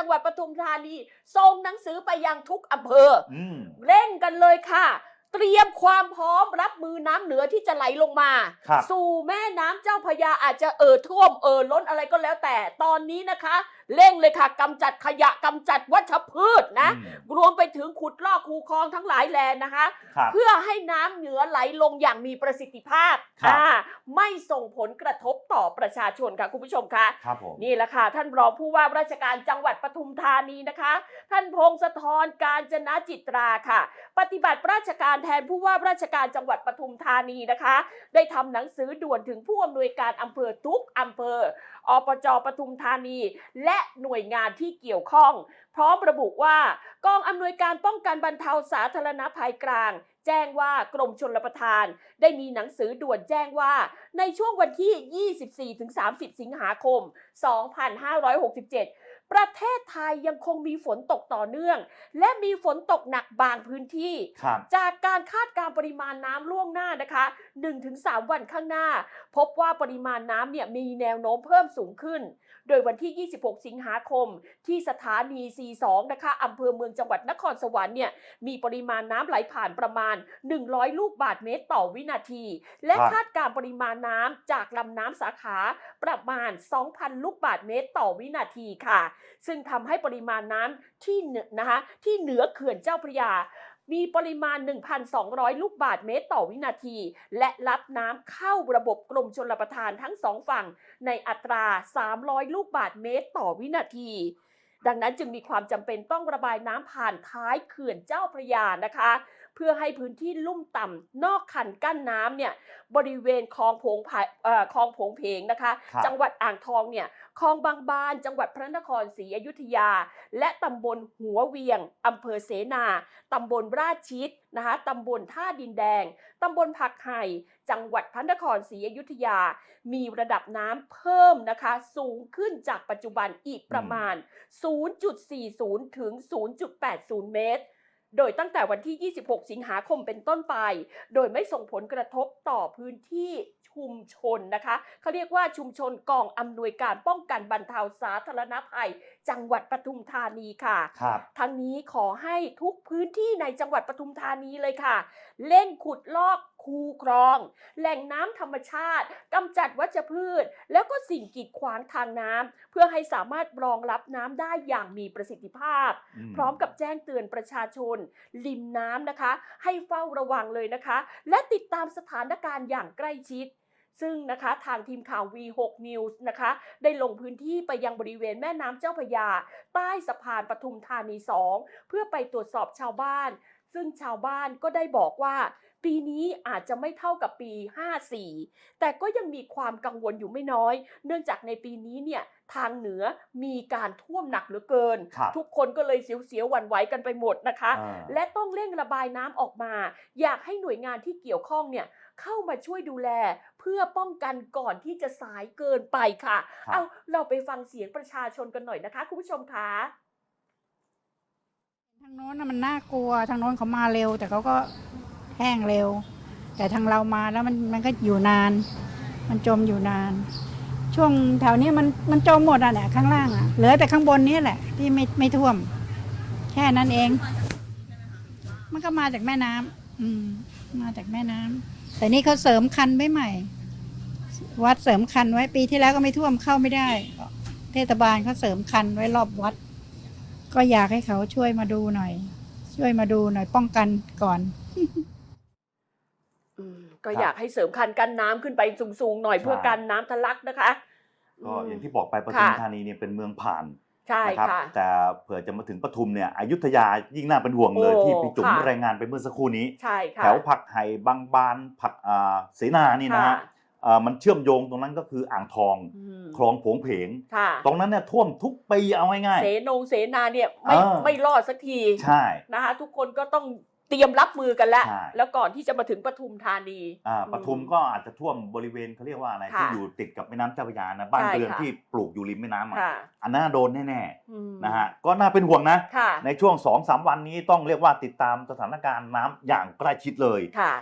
จังหวัดปทุมธานีส่งหนังสือไปยังทุกอำเภออืมเร่งกันเลยค่ะ เตรียมความพร้อมรับมือน้ำเหนือที่จะไหลลงมา ครับ สู่แม่น้ำเจ้าพระยาอาจจะเอ่อท่วมเอ่อล้นอะไรก็แล้วแต่ตอนนี้นะคะ เร่งเลยค่ะกำจัดขยะกำจัดวัชพืชนะ อืมรวมไปถึงขุดลอกคูคลองทั้งหลายแลนะคะ ครับ เพื่อให้น้ำเหนือไหลลงอย่างมีประสิทธิภาพครับ อ่าไม่ส่งผลกระทบต่อประชาชนค่ะคุณผู้ชมคะครับผม นี่แหละค่ะ ท่านรองผู้ว่าราชการจังหวัดปทุมธานีนะคะ ท่านพงศธรการจนะจิตราค่ะ ปฏิบัติราชการแทนผู้ว่าราชการจังหวัดปทุมธานีนะคะ ได้ทำหนังสือด่วนถึงผู้อำนวยการอำเภอทุกอำเภออปจปทุมธานี และหน่วยงานที่เกี่ยวข้อง พร้อมระบุว่ากองอำนวยการป้องกันบรรเทาสาธารณภัยกลางแจ้งว่ากรมชลประทาน ได้มีหนังสือด่วนแจ้งว่า ในช่วงวันที่ 24-30 สิงหาคม 2567 ประเทศไทยยังคงมีฝนตกต่อเนื่อง และมีฝนตกหนักบางพื้นที่ครับจากการคาดการณ์ปริมาณน้ำล่วงหน้านะคะ 1-3 วันข้างหน้า พบว่าปริมาณน้ำเนี่ยมีแนวโน้มเพิ่มสูงขึ้น โดยวันที่ 26 สิงหาคม ที่สถานี C2 นะคะอำเภอเมืองจังหวัดนครสวรรค์เนี่ยมีปริมาณน้ำไหลผ่านประมาณ 100 ลูกบาศก์เมตรต่อวินาที และครับคาดการณ์ปริมาณน้ำจากลำน้ำสาขาประมาณ 2,000 ลูกบาศก์เมตรต่อวินาทีค่ะ ซึ่งทำให้ปริมาณน้ำที่เหนือนะคะที่เหนือเขื่อนเจ้าพระยา มีปริมาณ 1,200 ลูกบาศก์เมตรต่อวินาที และรับน้ำเข้าระบบกรมชลประทานทั้งสองฝั่ง ในอัตรา 300 ลูกบาศก์เมตรต่อวินาทีดังนั้นจึงมีความจำเป็นต้องระบายน้ำผ่านท้ายเขื่อนเจ้าพระยานะคะ เพื่อให้พื้นที่ลุ่มต่ำนอกคันกั้นน้ำเนี่ยบริเวณคลองโผงผาเอ่อคลองโผงเพงนะคะครับจังหวัดอ่างทองเนี่ยคลองบางบาน จังหวัดพระนครศรีอยุธยา และตำบลหัวเวียงอำเภอเสนาตำบลราชชิดนะคะตำบลท่าดินแดงตำบลผักไห่จังหวัดพระนครศรีอยุธยา มีระดับน้ำเพิ่มนะคะ สูงขึ้นจากปัจจุบันอีกประมาณ 0.40 ถึง 0.80 เมตร โดยตั้งแต่วันที่ 26 สิงหาคมเป็นต้นไป โดยไม่ส่งผลกระทบต่อพื้นที่ชุมชนนะคะเขาเรียกว่าชุมชนกองอำนวยการป้องกันบรรเทาสาธารณภัย จังหวัดปทุมธานีค่ะครับทั้งนี้ขอให้ทุกพื้นที่ในจังหวัดปทุมธานีเลยค่ะเร่งขุดลอก คูคลอง แหล่งน้ำธรรมชาติกำจัดวัชพืช แล้วก็สิ่งกีดขวางทางน้ำเพื่อให้สามารถรองรับน้ำได้อย่างมีประสิทธิภาพอืมพร้อมกับแจ้งเตือนประชาชน ริมน้ำนะคะ ให้เฝ้าระวังเลยนะคะ และติดตามสถานการณ์อย่างใกล้ชิดซึ่งนะคะทางทีมข่าว V6 News นะคะ ได้ลงพื้นที่ไปยังบริเวณแม่น้ำเจ้าพระยา ใต้สะพานปทุมธานี 2 เพื่อไปตรวจสอบชาวบ้าน ซึ่งชาวบ้านก็ได้บอกว่า ปีนี้อาจจะไม่เท่ากับปี 54 แต่ก็ยังมีความกังวลอยู่ไม่น้อย เนื่องจากในปีนี้เนี่ยทางเหนือมีการท่วมหนักเหลือเกินครับทุกคนก็เลยเสียวๆหวั่นไหวกันไปหมดนะคะอ่าและต้องเร่งระบายน้ำออกมา อยากให้หน่วยงานที่เกี่ยวข้องเนี่ยเข้ามาช่วยดูแลเพื่อป้องกันก่อนที่จะสายเกินไปค่ะครับเอาเราไปฟังเสียงประชาชนกันหน่อยนะคะ คุณผู้ชมคะทางโน้นน่ะมันน่ากลัวทางโน้นเขามาเร็ว แต่เขาก็ แห้งเร็ว แต่ทางเรามาแล้วมันมันก็อยู่นาน มันจมอยู่นาน ช่วงแถวนี้มันมันจมหมดอะเนี่ยข้างล่างอะเหลือแต่ข้างบนนี้แหละ ที่ไม่ไม่ท่วม แค่นั้นเอง มันก็มาจากแม่น้ำอืม มาจากแม่น้ำแต่นี่เขาเสริมคันไว้ใหม่ วัดเสริมคันไว้ปีที่แล้วก็ไม่ท่วมเข้าไม่ได้ เทศบาลเขาเสริมคันไว้รอบวัด ก็อยากให้เขาช่วยมาดูหน่อยช่วยมาดูหน่อยป้องกันก่อน ก็ครับอยากให้เสริมคันกั้นน้ำขึ้นไปสูงๆหน่อยใช่เพื่อกันน้ำทะลักนะคะ ก็อย่างมที่บอกไปปทุมค่ะธานีเนี่ยเป็นเมืองผ่านใช่นะครับค่ะแต่เผื่อจะมาถึงปทุมเนี่ยอยุธยายิ่งน่าเป็นห่วงเลยโอ้ที่พี่จุ๋มค่ะรายงานไปเมื่อสักครู่นี้ใช่ค่ะแถวผักไห่บางบานผักอ่าเสนานี่นะค่ะฮะอ่ามันเชื่อมโยงตรงนั้นก็คืออ่างทองอืมคลองโผงเพงค่ะตรงนั้นเนี่ยท่วมทุกปีเอาง่ายเสนงเสนาเนี่ยไม่เออไม่รอดสักทีๆใช่นะคะทุกคนก็ต้อง เตรียมรับมือกันแล้ว ใช่ แล้วก่อนที่จะมาถึงปทุมธานี อ่าอืมปทุมก็อาจจะท่วมบริเวณเขาเรียกว่าอะไรค่ะที่อยู่ติดกับแม่น้ำเจ้าพระยานะบ้านใช่เรือนค่ะ ที่ปลูกอยู่ริมแม่น้ำอะค่ะอันนั้นโดนแน่อืมๆนะฮะก็น่าเป็นห่วงนะ ค่ะในช่วง2อสวันนี้ต้องเรียกว่าติดตามสถานการณ์น้ำอย่างใกล้ชิดเลย ค่ะ